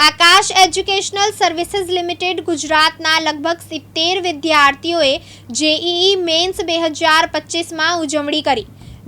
આકાશ educational services limited ગુજરાતના લગભગ સિત્તેર વિદ્યાર્થીઓએ જેઈઈ મેન્સ બે હજાર પચીસમાં ઉજવણી કરી,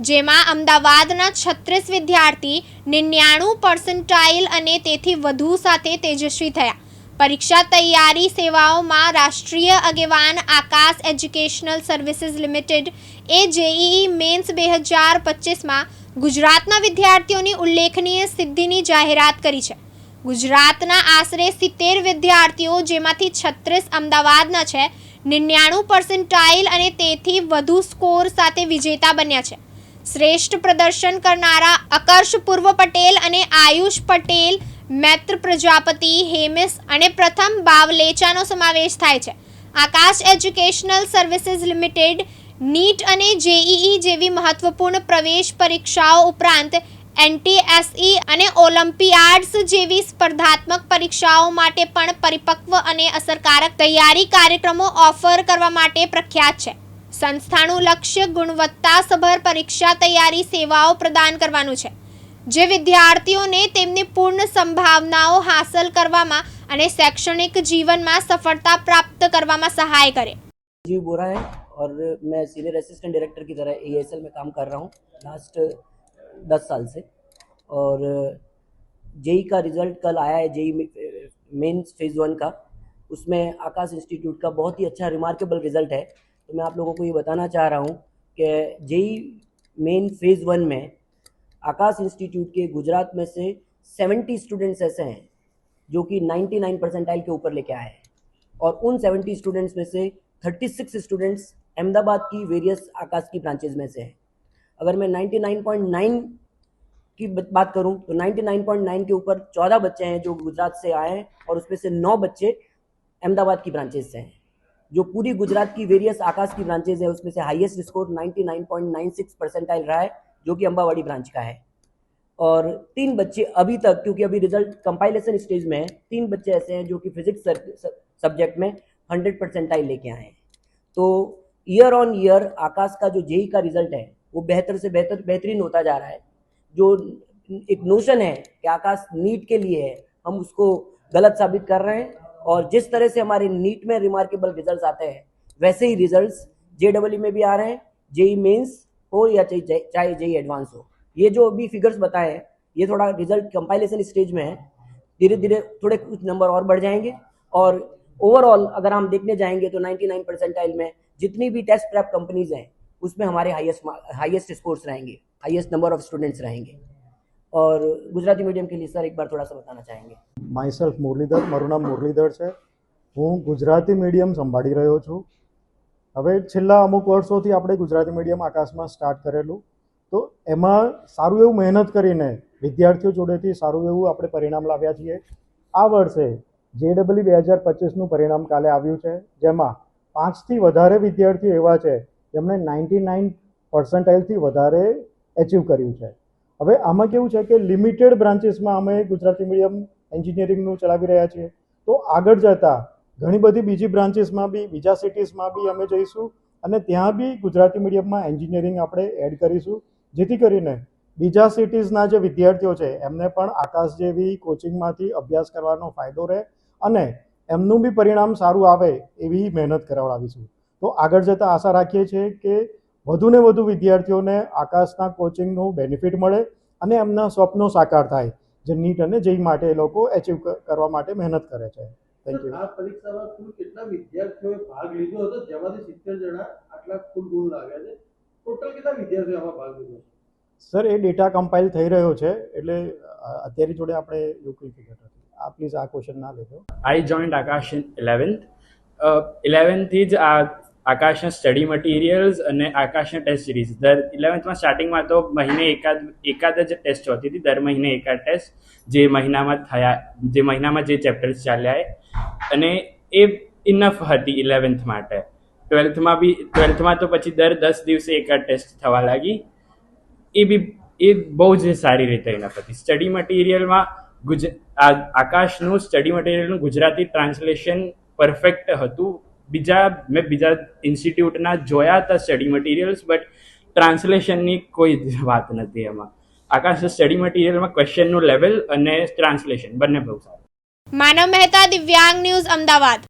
જેમાં અમદાવાદના છત્રીસ વિદ્યાર્થી નિન્યાણું પર્સન્ટાઇલ અને તેથી વધુ સાથે તેજસ્વી થયા. પરીક્ષા તૈયારી સેવાઓમાં રાષ્ટ્રીય આગેવાન આકાશ એજ્યુકેશનલ સર્વિસીસ લિમિટેડ એ જેઈઈ મેન્સ બે હજાર પચીસમાં ગુજરાતના વિદ્યાર્થીઓની ઉલ્લેખનીય સિદ્ધિની જાહેરાત કરી છે. ગુજરાતના આશરે સિત્તેર વિદ્યાર્થીઓ, જેમાંથી છત્રીસ અમદાવાદના છે, નિન્યાણું પર્સન્ટાઇલ અને તેથી વધુ સ્કોર સાથે વિજેતા બન્યા છે. શ્રેષ્ઠ પ્રદર્શન કરનારા અકર્ષ પૂર્વ પટેલ અને આયુષ પટેલ, મૈત્ર પ્રજાપતિ હેમિસ અને પ્રથમ બાવલેચાનો સમાવેશ થાય છે. Aakash educational services limited, NEET અને જેઈઈ જેવી મહત્વપૂર્ણ પ્રવેશ પરીક્ષાઓ ઉપરાંત એનટીએસઈ અને ઓલિમ્પિયાડ્સ જેવી સ્પર્ધાત્મક પરીક્ષાઓ માટે પણ પરિપક્વ અને અસરકારક તૈયારી કાર્યક્રમો ઓફર કરવા માટે પ્રખ્યાત છે સંસ્થાનું લક્ષ્ય ગુણવત્તાસભર પરીક્ષા તૈયારી સેવાઓ પ્રદાન કરવાનું છે જે વિદ્યાર્થીઓને તેમની પૂર્ણ સંભાવનાઓ હાંસલ કરવામાં અને શૈક્ષણિક જીવનમાં સફળતા પ્રાપ્ત કરવામાં સહાય કરે जीव बोरा है और मैं सीनियर असिस्टेंट डायरेक्टर की तरह ए में काम कर रहा हूँ लास्ट दस साल से। और जेई का रिज़ल्ट कल आया है, जेई मेंस फ़ेज़ वन का। उसमें आकाश इंस्टीट्यूट का बहुत ही अच्छा रिमार्केबल रिज़ल्ट है। तो मैं आप लोगों को ये बताना चाह रहा हूँ कि जेई मेन फ़ेज़ वन में आकाश इंस्टीट्यूट के गुजरात में से 70 स्टूडेंट्स ऐसे हैं, जो कि 99 परसेंटाइल के ऊपर लेके आए हैं। और उन 70 स्टूडेंट्स में से 36 स्टूडेंट्स अहमदाबाद की वेरियस आकाश की ब्रांचेज में से हैं। अगर मैं 99.9 की बात करूँ तो 99.9 के ऊपर 14 बच्चे हैं जो गुजरात से आए हैं और उसमें से 9 बच्चे अहमदाबाद की ब्रांचेज से हैं। जो पूरी गुजरात की वेरियस आकाश की ब्रांचेज है, उसमें से हाईएस्ट स्कोर 99.96 परसेंटाइल रहा है, जो कि अम्बावाड़ी ब्रांच का है। और तीन बच्चे अभी तक, क्योंकि अभी रिज़ल्ट कंपाइलेशन स्टेज में है, तीन बच्चे ऐसे हैं जो कि फिजिक्स सब्जेक्ट में हंड्रेड परसेंटाइल लेके आए हैं। तो ईयर ऑन ईयर आकाश का जो जेई का रिज़ल्ट है वो बेहतर से बेहतर, बेहतरीन होता जा रहा है। जो एक नोशन है कि आकाश नीट के लिए है, हम उसको गलत साबित कर रहे हैं और जिस तरह से हमारे नीट में रिमार्केबल रिज़ल्ट आते हैं, वैसे ही रिज़ल्ट जे डबल में भी आ रहे हैं जेई मेंस हो या चाहे जेई एडवांस हो। ये जो अभी फिगर्स बताए ये थोड़ा रिज़ल्ट कंपाइलेशन स्टेज में है। धीरे धीरे थोड़े कुछ नंबर और बढ़ जाएँगे और ओवरऑल अगर हम देखने जाएँगे तो 99 परसेंटाइल में जितनी भी टेस्ट प्रैप कंपनीज़ हैं उसमें हमारे हाईएस्ट हाईएस्ट स्कोर्स रहेंगे हाईएस्ट नंबर ऑफ स्टूडेंट्स रहेंगे और गुजराती मीडियम के लिए सर एक बार थोड़ा सा बताना चाहेंगे માય સેલ્ફ મુરલીધર મારું નામ મુરલીધર છે હું ગુજરાતી મીડિયમ સંભાળી રહ્યો છું હવે છેલ્લા અમુક વર્ષોથી આપણે ગુજરાતી મીડિયમ આકાશમાં સ્ટાર્ટ કરેલું તો એમાં સારું એવું મહેનત કરીને વિદ્યાર્થીઓ જોડેથી સારું એવું આપણે પરિણામ લાવ્યા છીએ આ વર્ષે જે ડબલ્યુ બે હજાર પચીસનું પરિણામ કાલે આવ્યું છે જેમાં પાંચથી વધારે વિદ્યાર્થીઓ એવા છે જેમણે નાઇન્ટી નાઇન પર્સન્ટાઇલથી વધારે એચીવ કર્યું છે. હવે આમાં કેવું છે કે લિમિટેડ બ્રાન્ચીસમાં અમે ગુજરાતી મીડિયમ એન્જિનિયરિંગનું ચલાવી રહ્યા છીએ. તો આગળ જતાં ઘણી બધી બીજી બ્રાન્ચીસમાં બી, બીજા સિટીઝમાં બી અમે જઈશું અને ત્યાં બી ગુજરાતી મીડિયમમાં એન્જિનિયરિંગ આપણે એડ કરીશું. જેથી કરીને બીજા સિટીઝના જે વિદ્યાર્થીઓ છે, એમને પણ આકાશ જેવી કોચિંગમાંથી અભ્યાસ કરવાનો ફાયદો રહે અને એમનું બી પરિણામ સારું આવે એવી મહેનત કરાવડાવીશું. તો આગળ જતાં આશા રાખીએ છીએ કે વધુને વધુ વિદ્યાર્થીઓને આકાશના કોચિંગનું બેનિફિટ મળે અને એમના સ્વપ્નો સાકાર થાય જે નીટ અને જેઈ માટે એ લોકો એચીવ કરવા માટે મહેનત કરે છે. થેન્ક યુ આ પરીક્ષામાં કુલ કેટલા વિદ્યાર્થીઓએ ભાગ લીધો હતો? જેમાંથી સિત્તેર જણા આટલા કુલ ગુણ લાગ્યા છે. ટોટલ કેટલા વિદ્યાર્થીઓ આમાં ભાગ લીધો સર એ ડેટા કમ્પાઇલ થઈ રહ્યો છે એટલે અત્યારે જોડે આપણે એવું ફિગર આ પ્લીઝ આ ક્વેશ્ચન ના લેજો. I joined Aakash in 11th. Uh, 11th થી જ આ આકાશના સ્ટડી મટીરિયલ્સ અને આકાશના ટેસ્ટ સિરીઝ દર ઇલેવન્થમાં સ્ટાર્ટિંગમાં તો મહિને એકાદ એકાદ જ ટેસ્ટ હોતી હતી. દર મહિને એકાદ ટેસ્ટ જે મહિનામાં થયા, જે મહિનામાં જે ચેપ્ટર્સ ચાલ્યા અને એ ઇનફ હતી ઇલેવન્થ માટે. ટ્વેલ્થમાં બી ટ્વેલ્થમાં તો પછી દર દસ દિવસે એકાદ ટેસ્ટ થવા લાગી. એ બી, એ બહુ જ સારી રીતે ઇનફ હતી. સ્ટડી મટીરિયલમાં ગુજ આકાશનું સ્ટડી મટીરિયલનું ગુજરાતી ટ્રાન્સલેશન પરફેક્ટ હતું. બીજા મેં બીજા ઇન્સ્ટિટ્યૂટના જોયા હતા સ્ટડી મટીરિયલ્સ બટ ટ્રાન્સલેશનની કોઈ વાત નથી એમાં. આકાશ સ્ટડી મટીરિયલમાં ક્વેશ્ચનનું લેવલ અને ટ્રાન્સલેશન બંને બહુ સારું. માનવ મહેતા દિવ્યાંગ ન્યૂઝ અમદાવાદ.